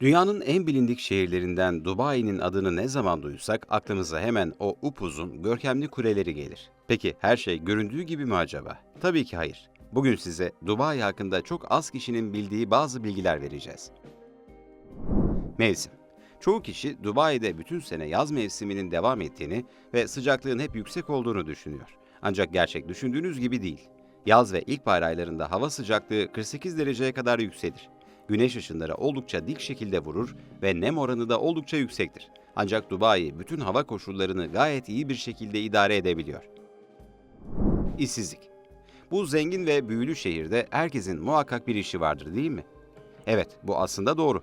Dünyanın en bilindik şehirlerinden Dubai'nin adını ne zaman duysak aklımıza hemen o upuzun, görkemli kuleleri gelir. Peki her şey göründüğü gibi mi acaba? Tabii ki hayır. Bugün size Dubai hakkında çok az kişinin bildiği bazı bilgiler vereceğiz. Mevsim Çoğu kişi Dubai'de bütün sene yaz mevsiminin devam ettiğini ve sıcaklığın hep yüksek olduğunu düşünüyor. Ancak gerçek düşündüğünüz gibi değil. Yaz ve ilkbahar aylarında hava sıcaklığı 48 dereceye kadar yükselir. Güneş ışınları oldukça dik şekilde vurur ve nem oranı da oldukça yüksektir. Ancak Dubai bütün hava koşullarını gayet iyi bir şekilde idare edebiliyor. İşsizlik Bu zengin ve büyülü şehirde herkesin muhakkak bir işi vardır değil mi? Evet, bu aslında doğru.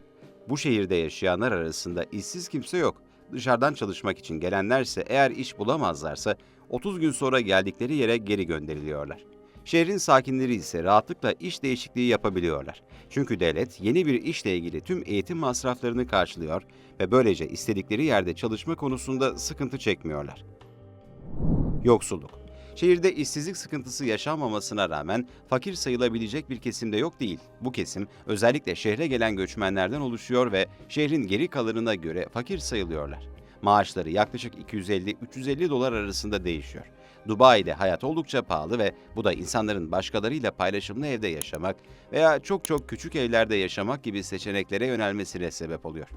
Bu şehirde yaşayanlar arasında işsiz kimse yok. Dışarıdan çalışmak için gelenlerse eğer iş bulamazlarsa 30 gün sonra geldikleri yere geri gönderiliyorlar. Şehrin sakinleri ise rahatlıkla iş değişikliği yapabiliyorlar. Çünkü devlet yeni bir işle ilgili tüm eğitim masraflarını karşılıyor ve böylece istedikleri yerde çalışma konusunda sıkıntı çekmiyorlar. Yoksulluk. Şehirde işsizlik sıkıntısı yaşanmamasına rağmen fakir sayılabilecek bir kesim de yok değil. Bu kesim özellikle şehre gelen göçmenlerden oluşuyor ve şehrin geri kalanına göre fakir sayılıyorlar. Maaşları yaklaşık 250-350 dolar arasında değişiyor. Dubai'de hayat oldukça pahalı ve bu da insanların başkalarıyla paylaşımlı evde yaşamak veya çok çok küçük evlerde yaşamak gibi seçeneklere yönelmesine sebep oluyor.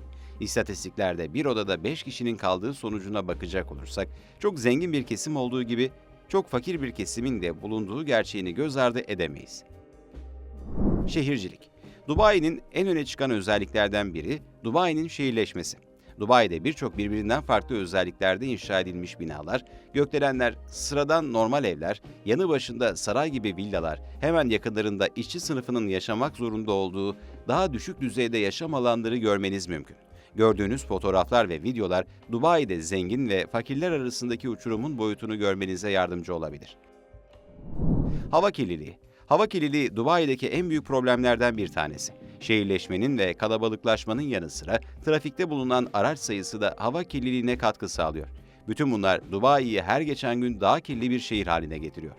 İstatistiklerde bir odada 5 kişinin kaldığı sonucuna bakacak olursak çok zengin bir kesim olduğu gibi çok fakir bir kesimin de bulunduğu gerçeğini göz ardı edemeyiz. Şehircilik Dubai'nin en öne çıkan özelliklerden biri Dubai'nin şehirleşmesi. Dubai'de birçok birbirinden farklı özelliklerde inşa edilmiş binalar, gökdelenler, sıradan normal evler, yanı başında saray gibi villalar, hemen yakınlarında işçi sınıfının yaşamak zorunda olduğu daha düşük düzeyde yaşam alanları görmeniz mümkün. Gördüğünüz fotoğraflar ve videolar Dubai'de zengin ve fakirler arasındaki uçurumun boyutunu görmenize yardımcı olabilir. Hava kirliliği. Hava kirliliği Dubai'deki en büyük problemlerden bir tanesi. Şehirleşmenin ve kalabalıklaşmanın yanı sıra trafikte bulunan araç sayısı da hava kirliliğine katkı sağlıyor. Bütün bunlar Dubai'yi her geçen gün daha kirli bir şehir haline getiriyor.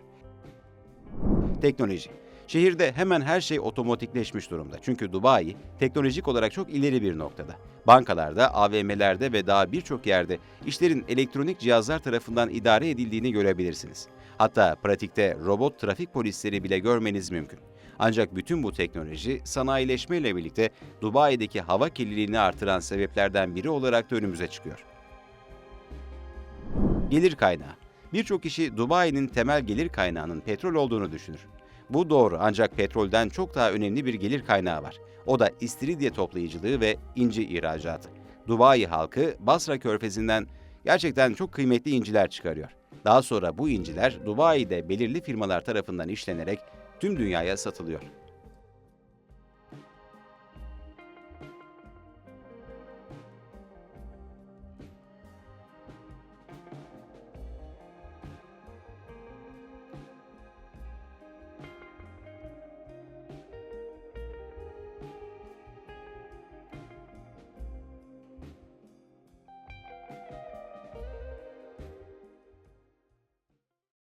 Teknoloji. Şehirde hemen her şey otomatikleşmiş durumda. Çünkü Dubai teknolojik olarak çok ileri bir noktada. Bankalarda, AVM'lerde ve daha birçok yerde işlerin elektronik cihazlar tarafından idare edildiğini görebilirsiniz. Hatta pratikte robot trafik polisleri bile görmeniz mümkün. Ancak bütün bu teknoloji sanayileşme ile birlikte Dubai'deki hava kirliliğini artıran sebeplerden biri olarak da önümüze çıkıyor. Gelir kaynağı. Birçok kişi Dubai'nin temel gelir kaynağının petrol olduğunu düşünür. Bu doğru ancak petrolden çok daha önemli bir gelir kaynağı var. O da istiridye toplayıcılığı ve inci ihracatı. Dubai halkı Basra körfezinden gerçekten çok kıymetli inciler çıkarıyor. Daha sonra bu inciler Dubai'de belirli firmalar tarafından işlenerek tüm dünyaya satılıyor.